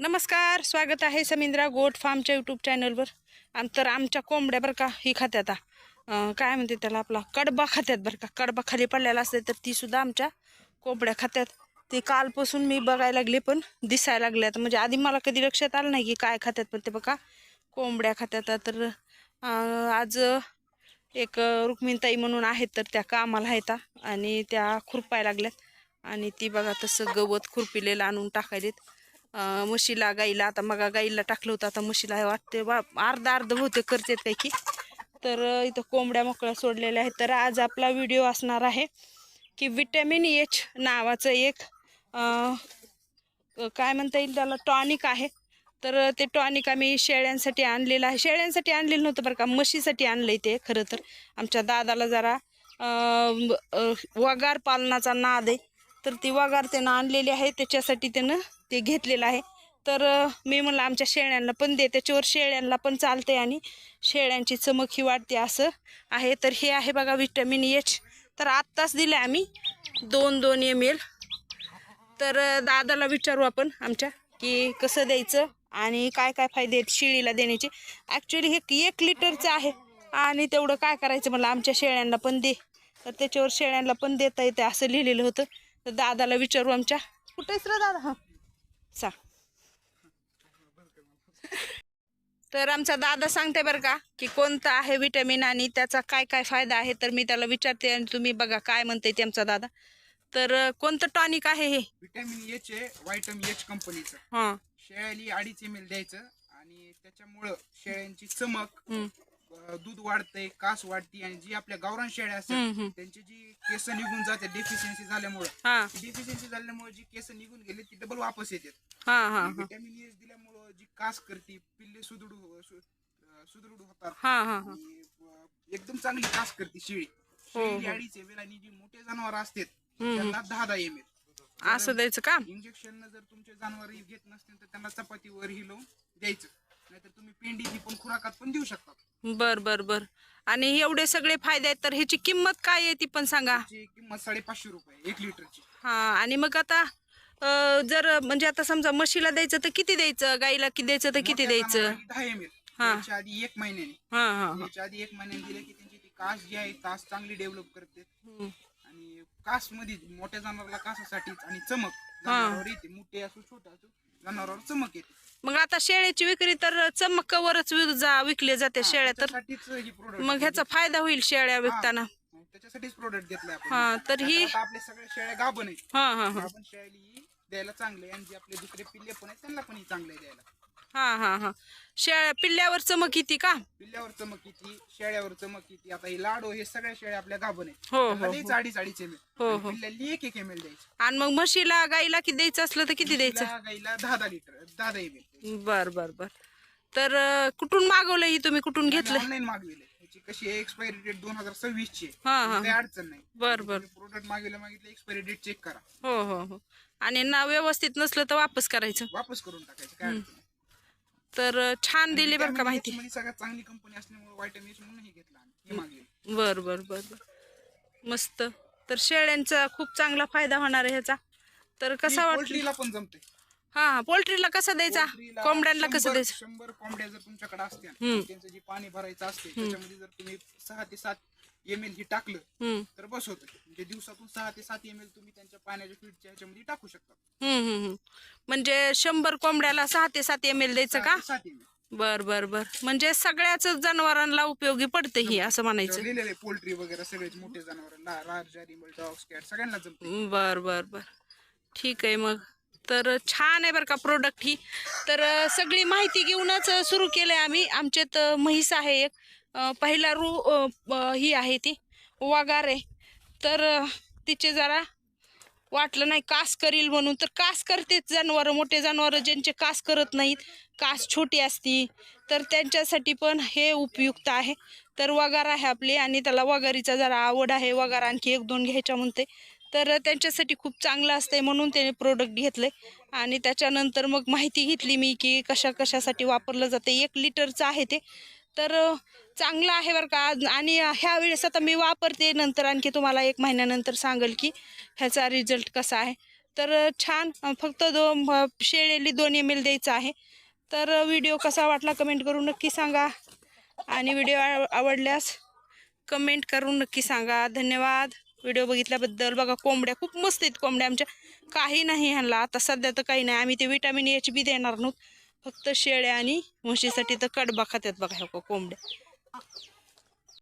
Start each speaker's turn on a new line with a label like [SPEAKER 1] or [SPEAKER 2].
[SPEAKER 1] नमस्कार स्वागत आहे समिंद्रा गोट फार्मच्या यूट्यूब चॅनलवर आम तर आमच्या कोंबड्या बरं का ही खात्यात काय म्हणते त्याला आपला कडबा खात्यात बरं का. कडबा खाली पडलेला असते तर ती सुद्धा आमच्या कोंबड्या खात्यात. ते कालपासून मी बघायला लागले पण दिसायला लागल्यात म्हणजे आधी मला कधी लक्षात आलं नाही की काय खात्यात पण ते बघा कोंबड्या खात्यात तर आज एक रुक्मिणताई म्हणून आहेत तर त्या कामाला आहेत आणि त्या खुरपाय लागल्यात. आणि ती बघा तसं गवत खुरपिलेलं आणून टाकायलेत. म्हशीला गाईला. आता मग गाईला टाकलं होतं. आता म्हशीला हे वाटते बा अर्धा अर्ध बहुतेक करतात काही की तर इथं कोंबड्या मोकळ्या सोडलेल्या आहेत. तर आज आपला व्हिडिओ असणार आहे की विटॅमिन एच नावाचं एक काय म्हणता येईल त्याला? टॉनिक आहे. तर ते टॉनिक आम्ही शेळ्यांसाठी आणलेलं आहे. शेळ्यांसाठी आणलेलं नव्हतं बरं का म्हशीसाठी आणलं ते खरं तर. आमच्या दादाला जरा वगार पालनाचा नाद आहे. तर ती वगार त्यानं आणलेली आहे. त्याच्यासाठी त्यानं ते घेतलेलं आहे. तर मी म्हणलं आमच्या शेळ्यांना पण दे त्याच्यावर शेळ्यांना पण चालते आणि शेळ्यांची चमक ही वाढते असं आहे. तर हे आहे बघा विटॅमिन एच तर आत्ताच दिलं आम्ही दोन दोन एम एल तर दादाला विचारू आपण आमच्या की कसं द्यायचं आणि काय काय फायदे आहेत शेळीला देण्याचे. ॲक्च्युली हे एक लिटरचं आहे आणि तेवढं काय करायचं मला आमच्या शेळ्यांना पण दे. तर त्याच्यावर शेळ्यांना पण देता येते असं लिहिलेलं होतं. तर दादाला विचारू आमच्या. कुठेच र दादा? हां सा. तर आमचा दादा सांगते बरं का की कोणतं आहे विटॅमिन आणि त्याचा काय काय फायदा आहे तर मी त्याला विचारते आणि तुम्ही बघा काय म्हणते ते आमचा दादा. तर कोणतं टॉनिक आहे हे?
[SPEAKER 2] विटॅमिन एच आहे व्हायटमिन एच कंपनीचं
[SPEAKER 1] हां.
[SPEAKER 2] शेळ्याली अडीच एम एल द्यायचं आणि त्याच्यामुळं शेळ्यांची चमक दूध वाढतंय कास वाढती आणि जी आपल्या गावरान शेळ्या. असतात त्यांची जी केस निघून जाते डेफिशियन्सी झाल्यामुळं.
[SPEAKER 1] हां.
[SPEAKER 2] डेफिशियन्सी झाल्यामुळे जी केस निघून गेले ती डबल वापस येतात.
[SPEAKER 1] हां हां हां.
[SPEAKER 2] विटॅमिन एच दिल्यामुळं जी कास करते पिल्ले सुदृढ सु- अं, सुदृढ होतात.
[SPEAKER 1] हां हां हां.
[SPEAKER 2] आणि अं, एकदम चांगली कास करते शेळी.
[SPEAKER 1] हो,
[SPEAKER 2] शेळी
[SPEAKER 1] हो.
[SPEAKER 2] अडीच एम एल आणि जी मोठे जनावर असतात
[SPEAKER 1] हम्म.
[SPEAKER 2] त्यांना दहा दहा एम
[SPEAKER 1] असं द्यायचं का?
[SPEAKER 2] इंजेक्शन जर तुमचे जनावर घेत नसतील तर त्यांना चपातीवर हिलवून द्यायचं. नाहीतर तुम्ही पेंडी ही पण खुराकात पण देऊ शकता.
[SPEAKER 1] बर बर बर. आणि एवढे सगळे फायदे आहेत तर ह्याची किंमत काय आहे ती पण सांगा.
[SPEAKER 2] किंमत साडेपाचशे रुपये एक लिटरची.
[SPEAKER 1] हा आणि मग आता अं, जर म्हणजे आता समजा म्हशीला द्यायचं तर किती द्यायचं? गाईला किती द्यायचं तर किती
[SPEAKER 2] मोठ्या
[SPEAKER 1] द्यायचं?
[SPEAKER 2] दहा एम एल
[SPEAKER 1] हा.
[SPEAKER 2] याच्या आधी एक महिन्याने.
[SPEAKER 1] हा हा हा.
[SPEAKER 2] याच्या आधी एक महिन्याने दिले की त्यांची ती कास जी आहे कास चांगली डेव्हलप करते.
[SPEAKER 1] हम्म.
[SPEAKER 2] आणि कासमध्ये मोठ्या जनावराला कासासाठीच आणि चमक
[SPEAKER 1] हा.
[SPEAKER 2] जनावरावर येते मोठे असो छोटा असो जनावरावर चमक येते.
[SPEAKER 1] मग आता शेळ्याची विक्री तर चमकावरच वि- जा विकले जाते शेळ्या तर
[SPEAKER 2] त्याच्यासाठीच ही
[SPEAKER 1] मग ह्याचा फायदा होईल शेळ्या विकताना.
[SPEAKER 2] त्याच्यासाठीच प्रोडक्ट घेतलाय आपण.
[SPEAKER 1] हा, तर ही-
[SPEAKER 2] आता आपल्या सगळ्या शेळ्या गाभण आहेत.
[SPEAKER 1] हा हा हा.
[SPEAKER 2] आपण शेळी द्यायला चांगले आणि जे आपले दुसरे पिल्ले पण आहेत त्यांना पण ही चांगले द्यायला.
[SPEAKER 1] हा हा हा. शेळ्या पिल्ल्यावर चमक येते का?
[SPEAKER 2] पिल्ल्यावर चमक किती शेळ्यावर चमक किती आता हे लाडो हे सगळ्या शेळ्या आपल्या गाभण आहेत.
[SPEAKER 1] हो, हो,
[SPEAKER 2] द्यायचं अडीच अडीच एम
[SPEAKER 1] हो, हो.
[SPEAKER 2] एक एक एम एल द्यायचं.
[SPEAKER 1] आणि मग म्हशीला गाईला किती द्यायचं असलं तर किती द्यायचं?
[SPEAKER 2] तिला गाईला दहा दहा लिटर दहा दहा एम एल
[SPEAKER 1] बर बर बर. तर अं, कुठून मागवलं ही तुम्ही? कुठून घेतलं?
[SPEAKER 2] ऑनलाईन मागविले याची कशी आहे एक्सपायरी डेट दोन हजार सव्वीस ची
[SPEAKER 1] हा, हा.
[SPEAKER 2] काही अडचण नाही.
[SPEAKER 1] बर बर.
[SPEAKER 2] प्रोडक्ट मागविलं मागितलं एक्सपायरी डेट चेक करा.
[SPEAKER 1] हो हो हो. आणि ना व्यवस्थित नसलं तर वापस करायचं.
[SPEAKER 2] वापस करून टाकायचं काय अडचण नाही.
[SPEAKER 1] तर छान दिली बरं का माहिती.
[SPEAKER 2] सगळ्यात चांगली कंपनी असल्यामुळे एच म्हणून हे घेतलं आम्ही. हे मागविलं
[SPEAKER 1] बर बर बर बर. मस्त. तर शेळ्यांचा खूप चांगला फायदा होणार आहे ह्याचा. तर कसा वाटलं?
[SPEAKER 2] पोल्ट्रीला पण जमते.
[SPEAKER 1] हा हा. पोल्ट्रीला कसा द्यायचा?
[SPEAKER 2] पोल्ट्रीला
[SPEAKER 1] कोंबड्यांना कसं
[SPEAKER 2] शंभर-
[SPEAKER 1] द्यायचं?
[SPEAKER 2] शंभर कोंबड्या जर तुमच्याकडे असतील
[SPEAKER 1] हम्म.
[SPEAKER 2] त्यांचं जे पाणी भरायचं असते त्याच्यामध्ये जर तुम्ही सहा ते सात एम एल ही टाकलं तर बस होतं. म्हणजे दिवसातून सहा ते सात एम एल तुम्ही त्यांच्या पाण्याच्या फीडच्या ह्याच्यामध्ये टाकू शकता.
[SPEAKER 1] म्हणजे शंभर कोंबड्याला सहा ते सात एम एल द्यायचं का?
[SPEAKER 2] सात एम एल
[SPEAKER 1] बर बर बर. म्हणजे सगळ्याच जनावरांना उपयोगी पडते ही असं म्हणायचं.
[SPEAKER 2] लिहिलेले पोल्ट्री वगैरे सगळेच मोठे जनावर सगळ्यांना जमते.
[SPEAKER 1] बर बर बर. ठीक आहे मग. तर छान आहे बरं का प्रोडक्ट ही. तर अं, सगळी माहिती घेऊनच सुरू केलं आहे आम्ही. आमच्यात अं, म्हैस आहे एक. पहिला रू ही आहे ती वागार. आहे तर तिचे जरा वाटलं नाही कास करील म्हणून. तर कास करतेच जनावरं मोठे जनावरं ज्यांचे कास करत नाहीत कास छोटी असती. तर त्यांच्यासाठी पण हे उपयुक्त आहे. तर वगार आहे आपली आणि त्याला वगारीचा जरा आवड आहे. वगार आणखी एक दोन घ्यायच्या म्हणते. तर त्यांच्यासाठी खूप चांगलं असतंय म्हणून त्याने प्रोडक्ट घेतले आणि त्याच्यानंतर मग माहिती घेतली मी की कशा कशासाठी वापरलं जाते एक लिटरचं आहे ते. तर चांगलं आहे बरं का. आणि ह्या वेळेस आता मी वापरते. नंतर आणखी तुम्हाला एक महिन्यानंतर सांगेल की ह्याचा रिझल्ट कसा आहे. तर छान फक्त दो शेळेली दोन एम एल द्यायचं आहे. तर व्हिडिओ कसा वाटला कमेंट करून नक्की सांगा. आणि व्हिडिओ आवडल्यास कमेंट करून नक्की सांगा. धन्यवाद. व्हिडिओ बघितल्याबद्दल बघा कोंबड्या खूप मस्त आहेत कोंबड्या आमच्या. काही नाही ह्यांना. आता सध्या तर काही नाही. आम्ही ते विटॅमिन एच बी देणार नव्हतं फक्त शेळ्या आणि म्हशीसाठी तर कडबा खात्यात बघा ह्या कोंबड्या.